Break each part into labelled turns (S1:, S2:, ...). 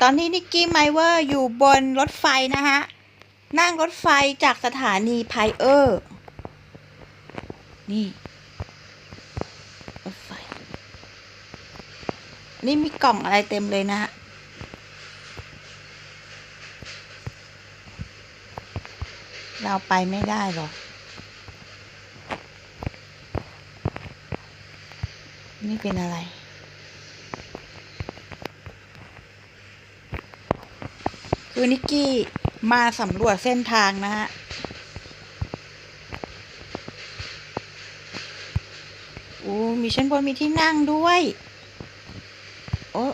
S1: ตอนนี้นิกกี้ไมเวอร์อยู่บนรถไฟนะฮะ นั่งรถไฟจากสถานีไพเออร์ นี่รถไฟ นี่มีกล่องอะไรเต็มเลยนะฮะเราไปไม่ได้หรอก นี่เป็นอะไร คือนิกกี้มาสำรวจเส้นทางนะฮะ โอ้ มีชั้นบนมีที่นั่งด้วย โอ้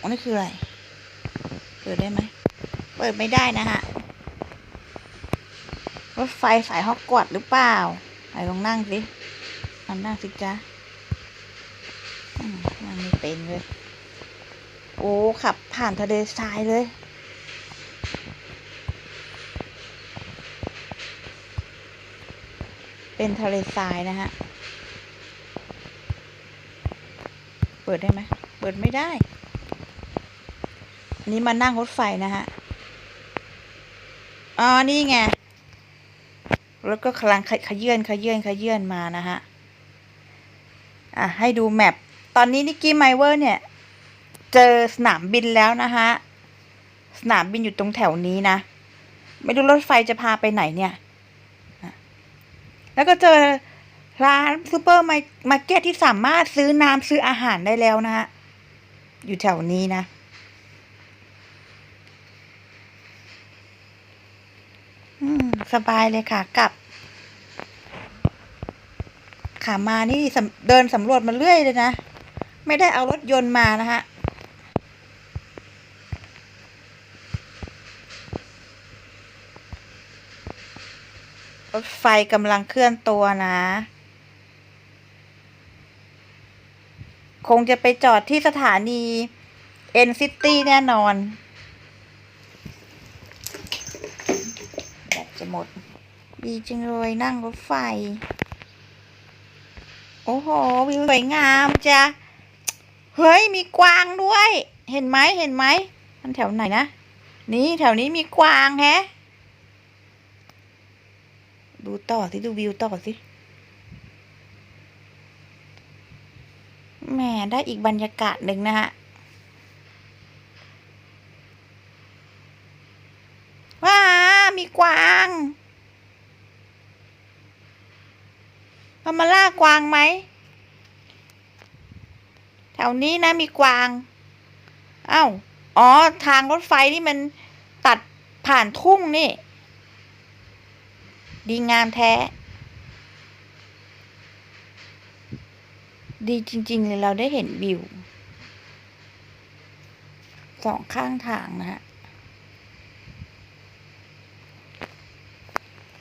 S1: อันนี้คืออะไร เปิดได้ไหม เปิดไม่ได้นะฮะ รถไฟสายฮอกวอตหรือเปล่าไหนลองนั่งสิลองนั่งสิจ๊ะอืมนั่งไม่เป็นเลย อ้ขับผ่านทะเลทรายเลย เป็นทะเลทรายนะฮะ เปิดได้ไหม เปิดไม่ได้อันนี้มานั่งรถไฟนะฮะ อ๋อ นี่ไง แล้วก็กำลังขขยื่นขยื่นขยื่นมานะฮะ อะ ให้ดูแมปตอนนี้นิกกี้ไมเวอร์เนี่ย เจอสนามบินแล้วนะฮะสนามบินอยู่ตรงแถวนี้นะ ไม่รู้รถไฟจะพาไปไหนเนี่ย แล้วก็เจอร้านซูเปอร์มาร์เก็ตที่สามารถซื้อน้ำซื้ออาหารได้แล้วนะฮะ อยู่แถวนี้นะ สบายเลยค่ะกลับ ขามานี่เดินสำรวจมาเรื่อยเลยนะ ไม่ได้เอารถยนต์มานะฮะ รถไฟกำลังเคลื่อนตัวนะ คงจะไปจอดที่สถานีเอ็นซิตี้แน่นอนแบตจะหมด ดีจริงเลยนั่งรถไฟ โอ้โห วิวสวยงามจ้ะ เฮ้ย มีกวางด้วย เห็นไหมเห็นไหมมันแถวไหนนะ นี่แถวนี้มีกวางแฮะ ดูต่อสิ ดูวิวต่อสิ แหมได้อีกบรรยากาศหนึ่งนะฮะ ว้า มีกวางเรามาล่ากวางไหม แถวนี้นะมีกวางอ้าวอ๋อ ทางรถไฟนี่มันตัดผ่านทุ่งนี่ ดีงามแท้ ดีจริง ๆ เลยเราได้เห็นวิว สองข้างทางนะฮะ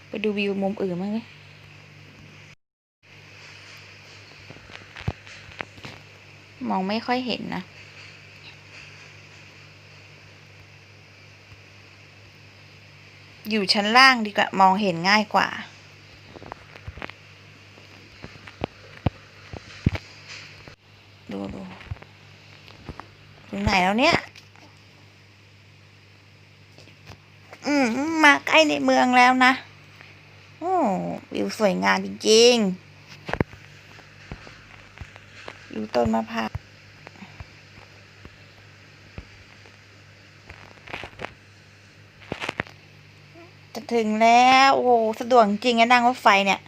S1: ไปดูวิวมุมอื่นมั้งไหมมองไม่ค่อยเห็นนะ อยู่ชั้นล่างดีกว่ามองเห็นง่ายกว่า ดูดูถึงไหนแล้วเนี่ย อืม มาใกล้ในเมืองแล้วนะ โอ้วิวสวยงามจริงๆอยู่ต้นมะพร้าว ถึงแล้ว โอ้โหสะดวกจริงอะนั่งรถไฟเนี่ย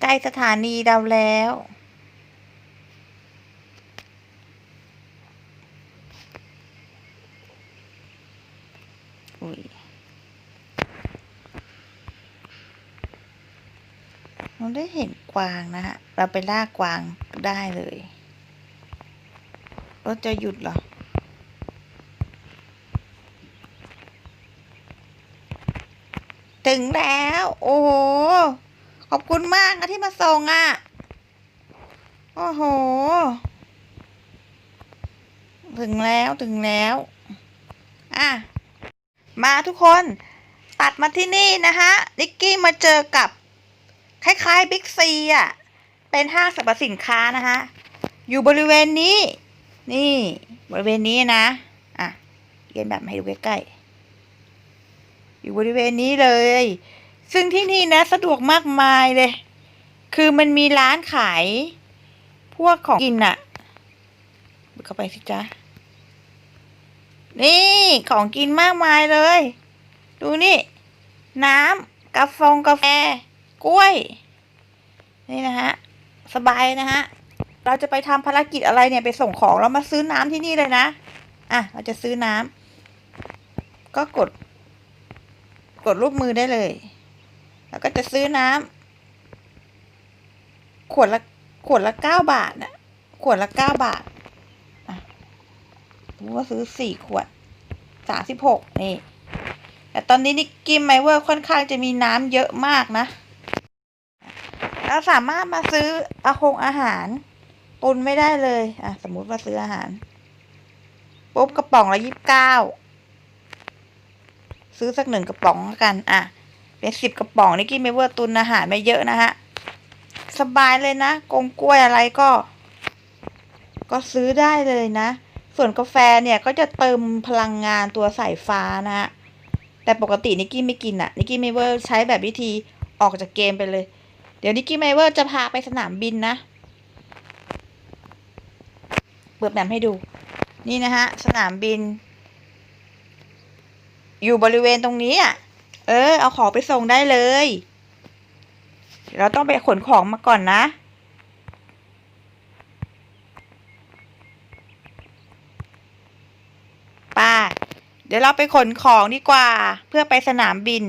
S1: ใกล้สถานีเราแล้ว อุ้ยเราได้เห็นกวางนะฮะ เราไปล่ากวางได้เลย รถจะหยุดเหรอ ถึงแล้ว โอ้โห ขอบคุณมากนะที่มาส่งอะ โอ้โห ถึงแล้วถึงแล้ว อะ มาทุกคน ตัดมาที่นี่นะฮะนิกกี้มาเจอกับ คล้ายๆบิ๊กซีอะ เป็นห้างสรรพสินค้านะฮะอยู่บริเวณนี้ นี่บริเวณนี้นะ อะเรียนแบบให้ดูใกล้ๆอยู่บริเวณนี้เลย ซึ่งที่นี่นะสะดวกมากมายเลย คือมันมีร้านขาย พวกของกินอะเข้าไปสิจ๊ะ นี่ของกินมากมายเลย ดูนี่ น้ำกาแฟกาแฟ กล้วย นี่นะฮะ สบายนะฮะ เราจะไปทำภารกิจอะไรเนี่ยไปส่งของเรามาซื้อน้ำที่นี่เลยนะ อะ เราจะซื้อน้ำก็กด กดรูปมือได้เลย แล้วก็จะซื้อน้ำขวดละขวดละเก้าบาทน่ะขวดละเก้าบาทอะสมว่าซื้อสี่ขวดสามสิบหกนี่ แต่ตอนนี้นิกกิมไมเวอร์ค่อนข้างจะมีน้ำเยอะมากนะ เราสามารถมาซื้ออาหงอาหาร ตุนไม่ได้เลย อะ สมมุติว่าซื้ออาหาร ปุ๊บกระป๋องละยี่สิบเก้า ซื้อสักหนึ่งกระป๋องกัน อะ เป็นสิบกระป๋องนิกกี้ไม่เวอร์ตุนอาหารไม่เยอะนะฮะ สบายเลยนะ กงกล้วยอะไรก็ ก็ซื้อได้เลยนะ ส่วนกาแฟเนี่ยก็จะเติมพลังงานตัวสายฟ้านะฮะ แต่ปกตินิกกี้ไม่กินอะนิกกี้ไม่เวอร์ใช้แบบวิธีออกจากเกมไปเลย เดี๋ยวนิกกี้ไม่เวอร์จะพาไปสนามบินนะ เปิดแบบให้ดู นี่นะฮะ สนามบิน อยู่บริเวณตรงนี้อะ เออ เอาของไปส่งได้เลยเดี๋ยวเราต้องไปขนของมาก่อนนะป้า เดี๋ยวเราไปขนของดีกว่า เพื่อไปสนามบิน